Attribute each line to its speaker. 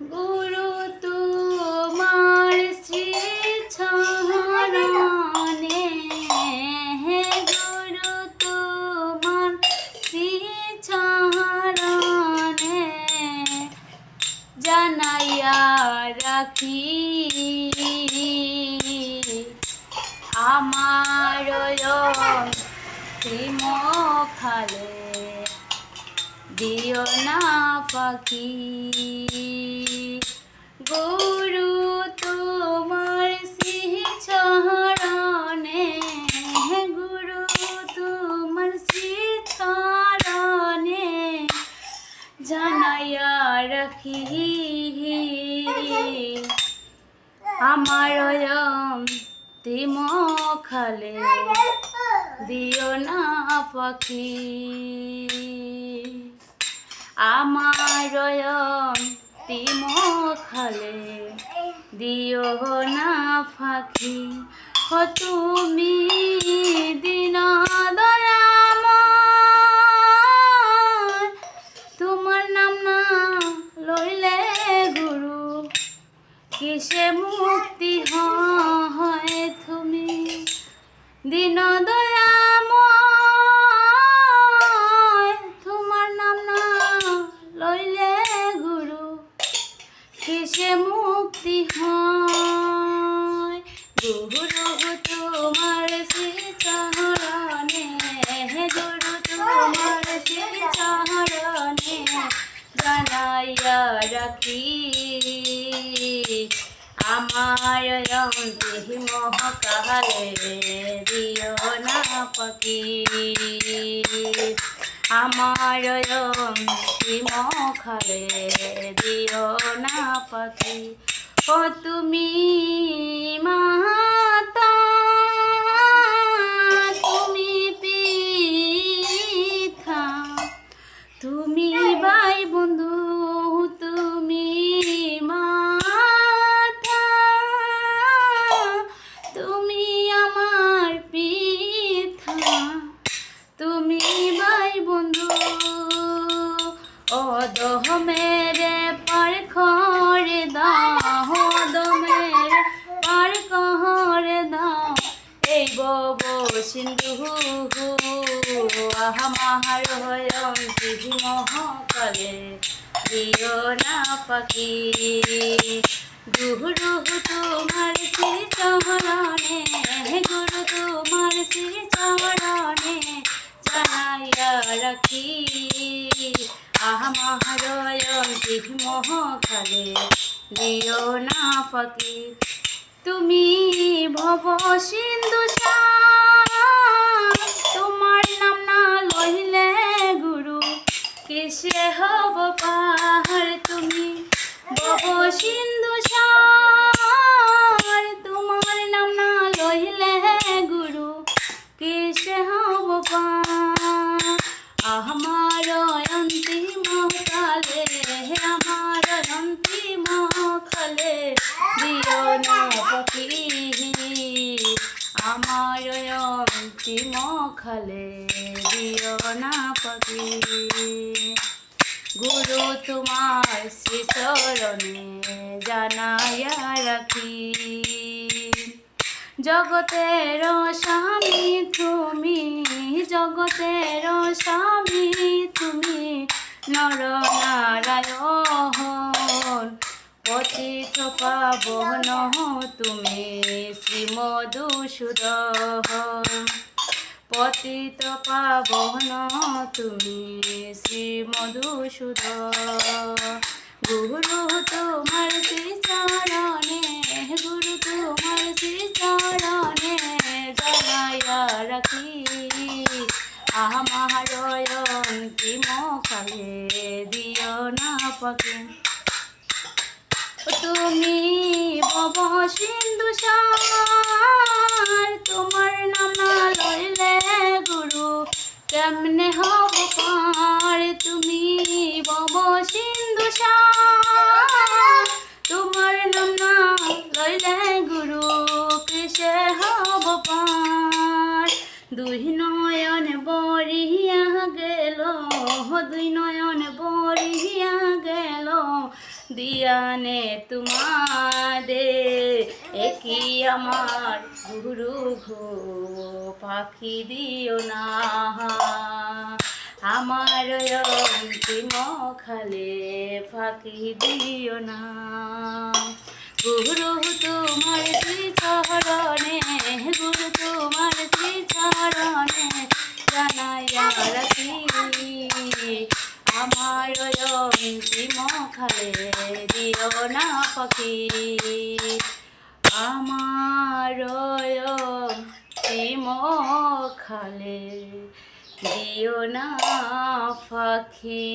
Speaker 1: গুরু তোমার শ্রী চরণে হে গুরু তোমার শ্রী চরণে জানাইয়া রাখি। আমার খালে দিও না পাখি। জানাইয়া রাখি আমার তিম খালে দিও না পাখি। আমার তিম খালে দিও না ফাঁকি হ, তুমি দিন দয়াময় কিসে মুক্তি হয় তুমি? দিন তোমার নাম না লইলে গুরু, কিসে মুক্তি হয়? গুরু তোমার শ্রী চরণে গুরু তোমার শ্রী চরণে জানাইয়া রাখি আমার দেহি মহকালে দিও না পাখি আমার মখালে দিও ও তুমি মাতা সিন্ধু আহামাহার হয়ন্তি মহাকালে। দিও না পাখি। গুরু তোমার শ্রী চরণে গুরু তোমার শ্রী চরণে, জানাইয়া রাখি। আহামাহারয়ন্তি মহাকালে, দিও না পাখি। তুমি ভব সিন্ধু কিসে হব পাহাড় তুমি? ভব সিন্ধু সার, তোমার নাম না লইলে গুরু কিসে হব আমার অন্তিম কালে আমার অন্তিম কালে দিও না পাখি আমার অন্তিম খালে দিও না গুরু তোমার শ্রীচরণে জানাইয়া রাখি। জগতের স্বামী তুমি, জগতের স্বামী তুমি নর নারায়ণ পতিত পাবন তুমি, শ্রীমধুসূদন। পতিত পাবন তুমি শ্রীমধুসূদন গুরু তোমার শ্রী চরণে গুরু তোমার শ্রী চরণে জানাইয়া রাখি। আমার অন্তিম কালে দিও না পাখি তুমি বব সিন্ধু তোমার নাম লইলে কেমনে হব পার তুমি বব সিন্ধু তোমার নাম লইলে গুরু কিসে হব পার? দুই নয়ন বরিয়া গেল, দুই নয়ন দিয়ানে তোমাদে, একই আমার গুরু ঘো পাখি দিও না। আমার অন্তিম খালে ফাঁকি দিও না। গুরু তোমার চরণে, গুরু তোমার পাখি আমার অন্তিম খালে দিও না পাখি।